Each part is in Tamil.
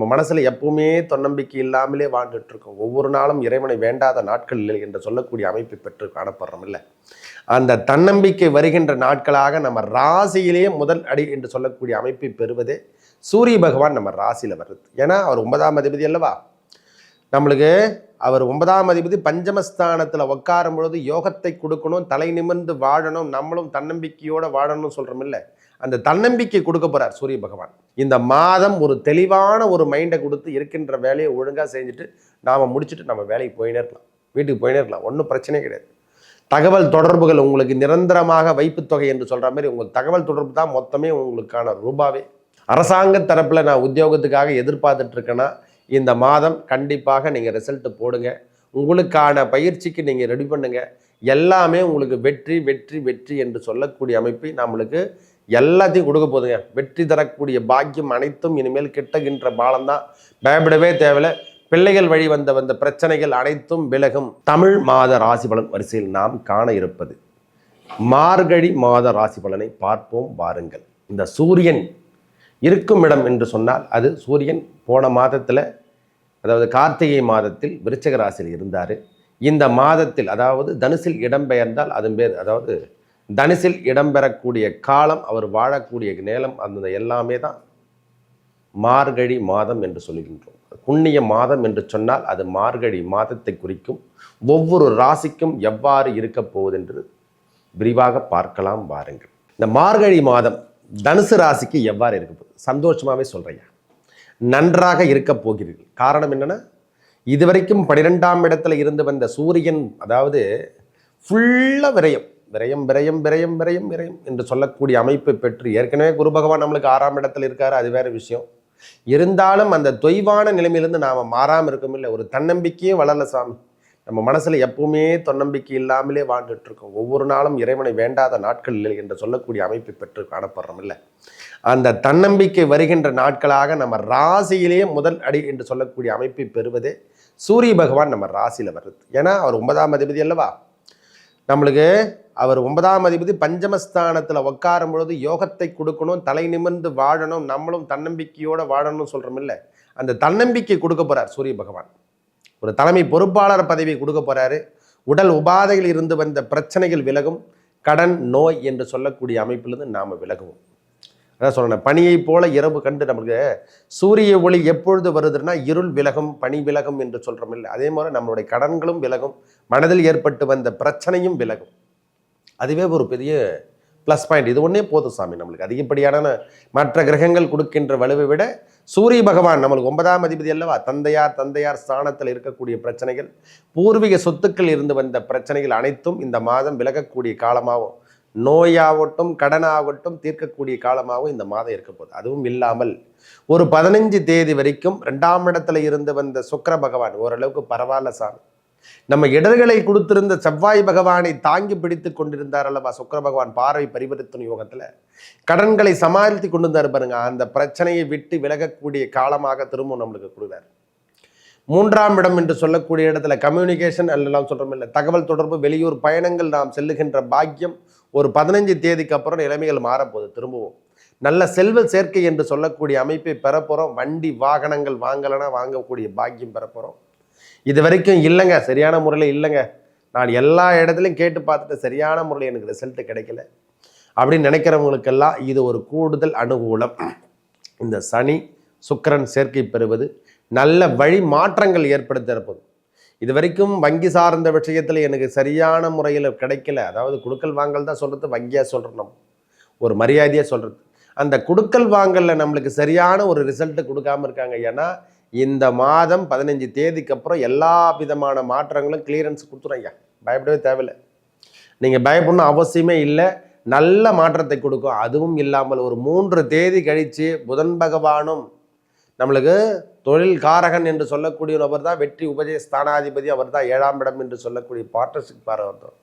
நம்ம மனசில் எப்பவுமே தன்னம்பிக்கை இல்லாமலே வாழ்ந்துட்டு இருக்கோம். ஒவ்வொரு நாளும் இறைவனை வேண்டாத நாட்கள் இல்லை என்று சொல்லக்கூடிய அமைப்பை பெற்று காணப்படுறோம் இல்லை? அந்த தன்னம்பிக்கை வருகின்ற நாட்களாக நம்ம ராசியிலேயே முதல் அடி என்று சொல்லக்கூடிய அமைப்பை பெறுவதே சூரிய பகவான் நம்ம ராசியில் வருது. ஏன்னா அவர் ஒன்பதாம் அதிபதி அல்லவா? நம்மளுக்கு அவர் ஒன்பதாம் அதிபதி பஞ்சமஸ்தானத்தில் உட்காரும் பொழுது யோகத்தை கொடுக்கணும் தலை நிமிர்ந்து வாழணும் நம்மளும் தன்னம்பிக்கையோடு வாழணும்னு சொல்கிறோம் இல்லை? அந்த தன்னம்பிக்கை கொடுக்க போகிறார் சூரிய பகவான். இந்த மாதம் ஒரு தெளிவான ஒரு மைண்டை கொடுத்து இருக்கின்ற வேலையை ஒழுங்காக செஞ்சுட்டு நாம் முடிச்சுட்டு நம்ம வேலைக்கு போயினே இருக்கலாம். வீட்டுக்கு போயினே இருக்கலாம். ஒன்றும் பிரச்சனையே கிடையாது. தகவல் தொடர்புகள் உங்களுக்கு நிரந்தரமாக வைப்பு தொகை என்று சொல்கிற மாதிரி உங்கள் தகவல் தொடர்பு தான் மொத்தமே உங்களுக்கான ரூபாவே. அரசாங்க தரப்பில் நான் உத்தியோகத்துக்காக எதிர்பார்த்துட்ருக்கேன்னா இந்த மாதம் கண்டிப்பாக நீங்கள் ரிசல்ட்டு போடுங்க. உங்களுக்கான பயிற்சிக்கு நீங்கள் ரெடி பண்ணுங்கள் எல்லாமே உங்களுக்கு வெற்றி வெற்றி வெற்றி என்று சொல்லக்கூடிய அமைப்பை நம்மளுக்கு எல்லாத்தையும் கொடுக்க போதுங்க. வெற்றி தரக்கூடிய பாக்கியம் அனைத்தும் இனிமேல் கிட்டகின்ற பாலம்தான். பயப்படவே தேவையில்லை. பிள்ளைகள் வழி வந்த வந்த பிரச்சனைகள் அனைத்தும் விலகும். தமிழ் மாத ராசி பலன் வரிசையில் நாம் காண இருப்பது. மார்கழி மாத ராசி பலனை பார்ப்போம் வாருங்கள். இந்த சூரியன் இருக்கும் இடம் என்று சொன்னால் அது சூரியன் போன மாதத்தில் அதாவது கார்த்திகை மாதத்தில் விருச்சக ராசியில் இருந்தார். இந்த மாதத்தில் அதாவது தனுசில் இடம்பெயர்ந்தால் அதன் பேர் அதாவது தனுசில் இடம்பெறக்கூடிய காலம் அவர் வாழக்கூடிய நேலம் அந்த எல்லாமே தான் மார்கழி மாதம் என்று சொல்கின்றோம். புண்ணிய மாதம் என்று சொன்னால் அது மார்கழி மாதத்தை குறிக்கும். ஒவ்வொரு ராசிக்கும் எவ்வாறு இருக்கப் போவதென்று விரிவாக பார்க்கலாம் வாருங்கள். இந்த மார்கழி மாதம் தனுசு ராசிக்கு எவ்வாறு இருக்க போகுது? சந்தோஷமாகவே சொல்கிறையா நன்றாக இருக்க போகிறீர்கள். காரணம் என்னென்னா இதுவரைக்கும் பன்னிரெண்டாம் இடத்துல இருந்து வந்த சூரியன் அதாவது ஃபுல்லாக விரயம். விரயம் விரயம் விரயம் விரயம் விரயம் என்று சொல்லக்கூடிய அமைப்பை பெற்று ஏற்கனவே குரு பகவான் நம்மளுக்கு ஆறாம் இடத்துல இருக்காரு அது வேற விஷயம். இருந்தாலும் அந்த தொய்வான நிலைமையிலிருந்து நாம் மாறாமல் இருக்கோம் இல்லை. ஒரு தன்னம்பிக்கையும் வளரல சாமி. நம்ம மனசில் எப்பவுமே தன்னம்பிக்கை இல்லாமலே வாழ்ந்துட்டு இருக்கோம். ஒவ்வொரு நாளும் இறைவனை வேண்டாத நாட்கள் இல்லை என்று சொல்லக்கூடிய அமைப்பை பெற்று காணப்படுறோம் இல்லை. அந்த தன்னம்பிக்கை வருகின்ற நாட்களாக நம்ம ராசியிலேயே முதல் அடி என்று சொல்லக்கூடிய அமைப்பை பெறுவதே சூரிய பகவான் நம்ம ராசியில் வருது. ஏன்னா அவர் ஒன்பதாம் அதிபதி அல்லவா? நம்மளுக்கு அவர் ஒன்பதாம் அதிபதி பஞ்சமஸ்தானத்தில் உட்காரும் பொழுது யோகத்தை கொடுக்கணும் தலை நிமிர்ந்து வாழணும் நம்மளும் தன்னம்பிக்கையோடு வாழணும்னு சொல்கிறோம் இல்லை. அந்த தன்னம்பிக்கை கொடுக்க போகிறார் சூரிய பகவான். ஒரு தலைமை பொறுப்பாளர் பதவி கொடுக்க போகிறாரு உடல் உபாதையில் இருந்து வந்த பிரச்சனைகள் விலகும். கடன் நோய் என்று சொல்லக்கூடிய அமைப்பிலிருந்து நாம் விலகுவோம். அதான் சொல்லணும் பனியை போல இரவு கண்டு நமக்கு சூரிய ஒளி எப்பொழுது வருதுன்னா இருள் விலகும் பனி விலகும் என்று சொல்கிறோம் இல்லை. அதே மாதிரி நம்மளுடைய கடன்களும் விலகும் மனதில் ஏற்பட்டு வந்த பிரச்சனையும் விலகும். அதுவே ஒரு பெரிய ப்ளஸ் பாயிண்ட் இது ஒன்றே போதும் சாமி நம்மளுக்கு. அதிகப்படியான மற்ற கிரகங்கள் கொடுக்கின்ற வலுவை விட சூரிய பகவான் நம்மளுக்கு ஒன்பதாம் அதிபதி அல்லவா? தந்தையார் தந்தையார் ஸ்தானத்தில் இருக்கக்கூடிய பிரச்சனைகள் பூர்வீக சொத்துக்கள் இருந்து வந்த பிரச்சனைகள் அனைத்தும் இந்த மாதம் விலகக்கூடிய காலமாகவும் நோயாகட்டும் கடனாகட்டும் தீர்க்கக்கூடிய காலமாகவும் இந்த மாதம் இருக்க போகுது. அதுவும் இல்லாமல் ஒரு பதினஞ்சு தேதி வரைக்கும் ரெண்டாம் இடத்துல இருந்து வந்த சுக்கர பகவான் ஓரளவுக்கு பரவாயில்ல சாமி. நம்ம இடர்களை கொடுத்திருந்த செவ்வாய் பகவானை தாங்கி பிடித்து கொண்டிருந்தார் அல்லவா? சுக்கர பகவான் பார்வை பரிவர்த்தனை யோகத்தில். கடன்களை சமாளித்து கொண்டு இருந்தார் பாருங்க. அந்த பிரச்சனையை விட்டு விலகக்கூடிய காலமாக திரும்பவும் நம்மளுக்கு கொடுக்குறார். மூன்றாம் இடம் என்று சொல்லக்கூடிய இடத்துல கம்யூனிகேஷன் எல்லாம் சொல்கிறோம் இல்லை. தகவல் தொடர்பு வெளியூர் பயணங்கள் நாம் செல்லுகின்ற பாக்கியம் ஒரு பதினஞ்சு தேதிக்கு அப்புறம் நிலைமைகள் மாறப்போகுது திரும்பவும். நல்ல செல்வ சேர்க்கை என்று சொல்லக்கூடிய அமைப்பை பெறப்போகிறோம் வண்டி வாகனங்கள் வாங்கலைன்னா வாங்கக்கூடிய பாக்கியம் பெறப்போகிறோம் இது வரைக்கும் இல்லைங்க சரியான முறையில் இல்லைங்க. நான் எல்லா இடத்துலையும் கேட்டு பார்த்துட்டு சரியான முறையில் எனக்கு ரிசல்ட்டு கிடைக்கல. அப்படின்னு நினைக்கிறவங்களுக்கெல்லாம் இது ஒரு கூடுதல் அனுகூலம். இந்த சனி சுக்கிரன் சேர்க்கை பெறுவது நல்ல வழி மாற்றங்கள் ஏற்படுத்திருப்பது இது வரைக்கும் வங்கி சார்ந்த விஷயத்தில் எனக்கு சரியான முறையில் கிடைக்கல. அதாவது குடுக்கல் வாங்கல் தான் சொல்கிறது வங்கியாக சொல்கிறோம் நம்ம. ஒரு மரியாதையாக சொல்கிறது அந்த குடுக்கல் வாங்கலில் நம்மளுக்கு சரியான ஒரு ரிசல்ட்டு கொடுக்காம இருக்காங்க. ஏன்னா இந்த மாதம் பதினஞ்சு தேதிக்கு அப்புறம் எல்லா விதமான மாற்றங்களும் கிளியரன்ஸ் கொடுத்துருங்க பயப்படவே தேவையில்லை. நீங்கள் பயப்படணும் அவசியமே இல்லை. நல்ல மாற்றத்தை கொடுக்கும். அதுவும் இல்லாமல் ஒரு மூன்று தேதி கழித்து புதன் பகவானும் நம்மளுக்கு தொழில் காரகன் என்று சொல்லக்கூடிய நபர் தான் வெற்றி உபஜய ஸ்தானாதிபதி அவர் தான் ஏழாம் இடம் என்று சொல்லக்கூடிய பார்ட்னர்ஷிப் பாரவர் தான்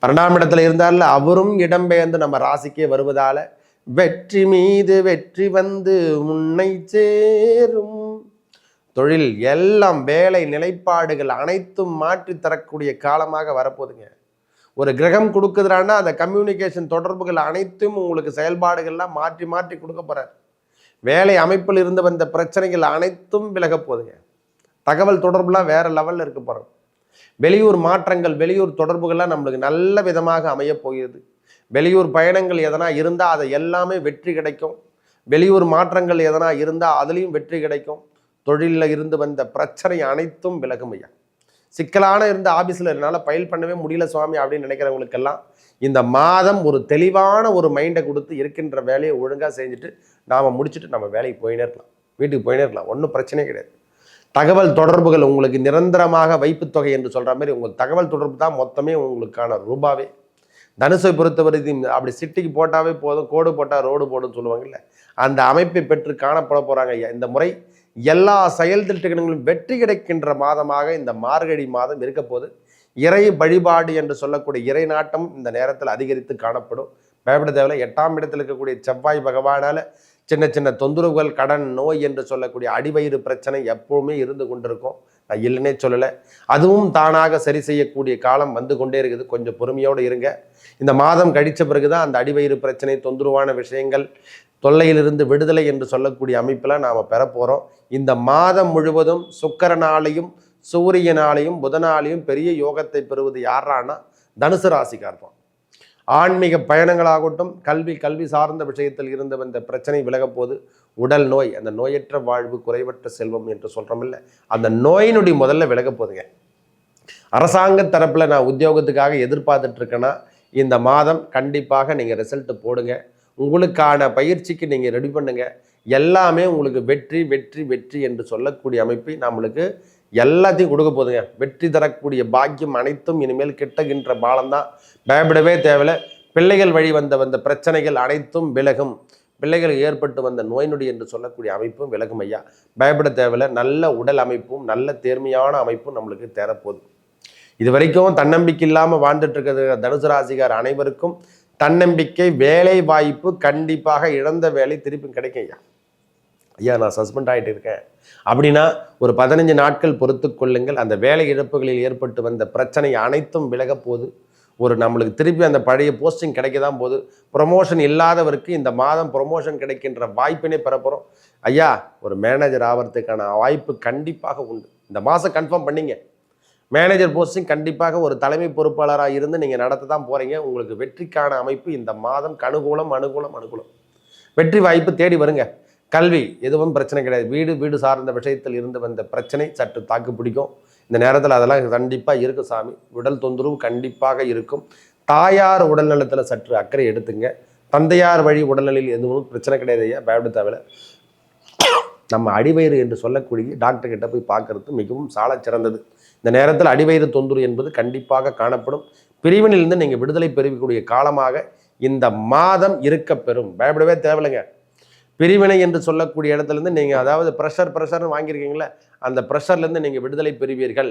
பன்னெண்டாம் இடத்துல இருந்தால அவரும் இடம்பெயர்ந்து நம்ம ராசிக்கே வருவதால வெற்றி மீது வெற்றி வந்து முன்னை சேரும். தொழில் எல்லாம் வேலை நிலைப்பாடுகள் அனைத்தும் மாற்றி தரக்கூடிய காலமாக வரப்போகுதுங்க. ஒரு கிரகம் கொடுக்குதுறான்னா அந்த கம்யூனிகேஷன் தொடர்புகள் அனைத்தும் உங்களுக்கு செயல்பாடுகள்லாம் மாற்றி மாற்றி கொடுக்க போகிறார் வேலை அமைப்பில் இருந்து வந்த பிரச்சனைகள் அனைத்தும் விலகப் போகுதுங்க. தகவல் தொடர்புலாம் வேறு லெவலில் இருக்க போகிறோம் வெளியூர் மாற்றங்கள் வெளியூர் தொடர்புகள்லாம் நம்மளுக்கு நல்ல விதமாக அமையப் போகிறது. வெளியூர் பயணங்கள் எதனா இருந்தால் அதை எல்லாமே வெற்றி கிடைக்கும். வெளியூர் மாற்றங்கள் எதனா இருந்தால் அதுலேயும் வெற்றி கிடைக்கும். தொழிலில் இருந்து வந்த பிரச்சனை அனைத்தும் விலகும் ஐயா. சிக்கலான இருந்த ஆஃபீஸில் என்னால் பயில் பண்ணவே முடியல சுவாமி அப்படின்னு நினைக்கிறவங்களுக்கெல்லாம் இந்த மாதம் ஒரு தெளிவான ஒரு மைண்டை கொடுத்து இருக்கின்ற வேலையை ஒழுங்காக செஞ்சுட்டு நாம் முடிச்சுட்டு நம்ம வேலைக்கு போயினே இருக்கலாம். வீட்டுக்கு போயினே இருக்கலாம். ஒன்றும் பிரச்சனையே கிடையாது. தகவல் தொடர்புகள் உங்களுக்கு நிரந்தரமாக வைப்பு தொகை என்று சொல்கிற மாதிரி உங்கள் தகவல் தொடர்பு தான் மொத்தமே உங்களுக்கான ரூபாவே. தனுசை பொறுத்தவரை அப்படி சிட்டிக்கு போட்டாவே போதும் கோடு போட்டால் ரோடு போடுன்னு சொல்லுவாங்கல்ல. அந்த அமைப்பை பெற்று காணப்பட போகிறாங்க ஐயா. இந்த முறை எல்லா செயல் திட்டங்களும் வெற்றி கிடைக்கின்ற மாதமாக இந்த மார்கழி மாதம் இருக்க போது இறை வழிபாடு என்று சொல்லக்கூடிய இறை நாட்டம் இந்த நேரத்தில் அதிகரித்து காணப்படும். பயப்பட தேவையில் எட்டாம் இடத்தில் இருக்கக்கூடிய செவ்வாய் பகவானால் சின்ன சின்ன தொந்தரவுகள் கடன் நோய் என்று சொல்லக்கூடிய அடிவயிறு பிரச்சனை எப்பவுமே இருந்து கொண்டிருக்கும். நான் இல்லைன்னே சொல்லலை. அதுவும் தானாக சரி செய்யக்கூடிய காலம் வந்து கொண்டே இருக்குது. கொஞ்சம் பொறுமையோடு இருங்க. இந்த மாதம் கழித்த பிறகு தான் அந்த அடிவயிறு பிரச்சனை தொந்தரவான விஷயங்கள் தொல்லையிலிருந்து விடுதலை என்று சொல்லக்கூடிய அமைப்பில் நாம் பெறப்போகிறோம் இந்த மாதம் முழுவதும் சுக்கரனாலையும் சூரியனாலையும் புதனாலையும் பெரிய யோகத்தை பெறுவது யாரானா தனுசு ராசிக்கார்தான். ஆன்மீக பயணங்களாகட்டும் கல்வி கல்வி சார்ந்த விஷயத்தில் இருந்து வந்த பிரச்சனை விலகப்போது உடல் நோய் அந்த நோயற்ற வாழ்வு குறைவற்ற செல்வம் என்று சொல்கிறோமில்ல அந்த நோயினுடைய முதல்ல விலகப் போதுங்க. அரசாங்க தரப்பில் நான் உத்தியோகத்துக்காக எதிர்பார்த்துட்ருக்கேன்னா இந்த மாதம் கண்டிப்பாக நீங்கள் ரிசல்ட்டு போடுங்க. உங்களுக்கான பயிற்சிக்கு நீங்கள் ரெடி பண்ணுங்க. எல்லாமே உங்களுக்கு வெற்றி வெற்றி வெற்றி என்று சொல்லக்கூடிய அமைப்பை நம்மளுக்கு எல்லாத்தையும் கொடுக்க போதுங்க வெற்றி தரக்கூடிய பாக்கியம் அனைத்தும் இனிமேல் கிட்டகின்ற பாலம்தான். பயப்படவே தேவையில்ல. பிள்ளைகள் வழி வந்த வந்த பிரச்சனைகள் அனைத்தும் விலகும். பிள்ளைகளுக்கு ஏற்பட்டு வந்த நோய் நொடி என்று சொல்லக்கூடிய அமைப்பும் விலகும் ஐயா. பயப்பட தேவையில்ல. நல்ல உடல் அமைப்பும் நல்ல தேர்மையான அமைப்பும் நம்மளுக்கு தேரப்போகுது. இது வரைக்கும் தன்னம்பிக்கை இல்லாமல் வாழ்ந்துட்டு இருக்கிற தனுசு ராசிகார் அனைவருக்கும் தன்னம்பிக்கை வேலை வாய்ப்பு கண்டிப்பாக இழந்த வேலை திருப்பி கிடைக்கும் ஐயா. ஐயா நான் சஸ்பெண்ட் ஆகிட்டு இருக்கேன். அப்படின்னா ஒரு பதினஞ்சு நாட்கள் பொறுத்து கொள்ளுங்கள். அந்த வேலை இழப்புகளில் ஏற்பட்டு வந்த பிரச்சனை அனைத்தும் விலகப்போது ஒரு நம்மளுக்கு திருப்பி அந்த பழைய போஸ்டிங் கிடைக்க தான் போது ப்ரொமோஷன் இல்லாதவருக்கு இந்த மாதம் ப்ரொமோஷன் கிடைக்கின்ற வாய்ப்பினை பெறப்போகிறோம் ஐயா ஒரு மேனேஜர் ஆகிறதுக்கான வாய்ப்பு கண்டிப்பாக உண்டு. இந்த மாதம் கன்ஃபார்ம் பண்ணிங்க. மேனேஜர் போஸ்டிங் கண்டிப்பாக ஒரு தலைமை பொறுப்பாளராக இருந்து நீங்கள் நடத்த தான் போகிறீங்க உங்களுக்கு வெற்றிக்கான அமைப்பு இந்த மாதம் கனுகூலம் அனுகூலம் அனுகூலம். வெற்றி வாய்ப்பு தேடி வருங்க. கல்வி எதுவும் பிரச்சனை கிடையாது. வீடு வீடு சார்ந்த விஷயத்தில் இருந்து வந்த பிரச்சனை சற்று தாக்கு பிடிக்கும். இந்த நேரத்தில் அதெல்லாம் கண்டிப்பாக இருக்கும் சாமி. உடல் தொந்தரவு கண்டிப்பாக இருக்கும். தாயார் உடல்நலத்தில் சற்று அக்கறை எடுத்துங்க. தந்தையார் வழி உடல்நிலையில் எதுவும் பிரச்சனை கிடையாது ஐயா. பயப்பட தேவையில்ல. நம்ம அடிவயிறு என்று சொல்லக்கூடிய டாக்டர் கிட்ட போய் பார்க்கறது மிகவும் சால சிறந்தது. இந்த நேரத்தில் அடிவயிறு தொந்தரவு என்பது கண்டிப்பாக காணப்படும். பிரிவினிலிருந்து நீங்கள் விடுதலை பெறக்கூடிய காலமாக இந்த மாதம் இருக்க பெறும். பயப்படவே தேவையில்லைங்க. பிரிவினை என்று சொல்லக்கூடிய இடத்துலேருந்து நீங்கள் அதாவது ப்ரெஷர் ப்ரெஷர்னு வாங்கியிருக்கீங்களே அந்த ப்ரெஷர்லேருந்து நீங்கள் விடுதலை பெறுவீர்கள்.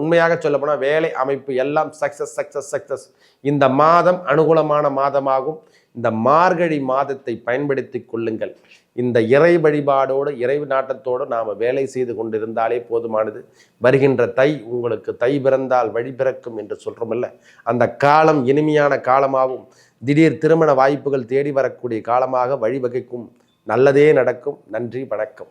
உண்மையாக சொல்லப்போனால் வேலை அமைப்பு எல்லாம் சக்ஸஸ் சக்ஸஸ் சக்ஸஸ் இந்த மாதம் அனுகூலமான மாதமாகும். இந்த மார்கழி மாதத்தை பயன்படுத்தி கொள்ளுங்கள். இந்த இறை வழிபாடோடு இறை நாட்டத்தோடு நாம் வேலை செய்து கொண்டிருந்தாலே போதுமானது. வருகின்ற தை உங்களுக்கு தை பிறந்தால் வழி பிறக்கும் என்று சொல்கிறோமில்ல அந்த காலம் இனிமையான காலமாகவும் திடீர் திருமண வாய்ப்புகள் தேடி வரக்கூடிய காலமாக வழிவகைக்கும். நல்லதே நடக்கும். நன்றி வணக்கம்.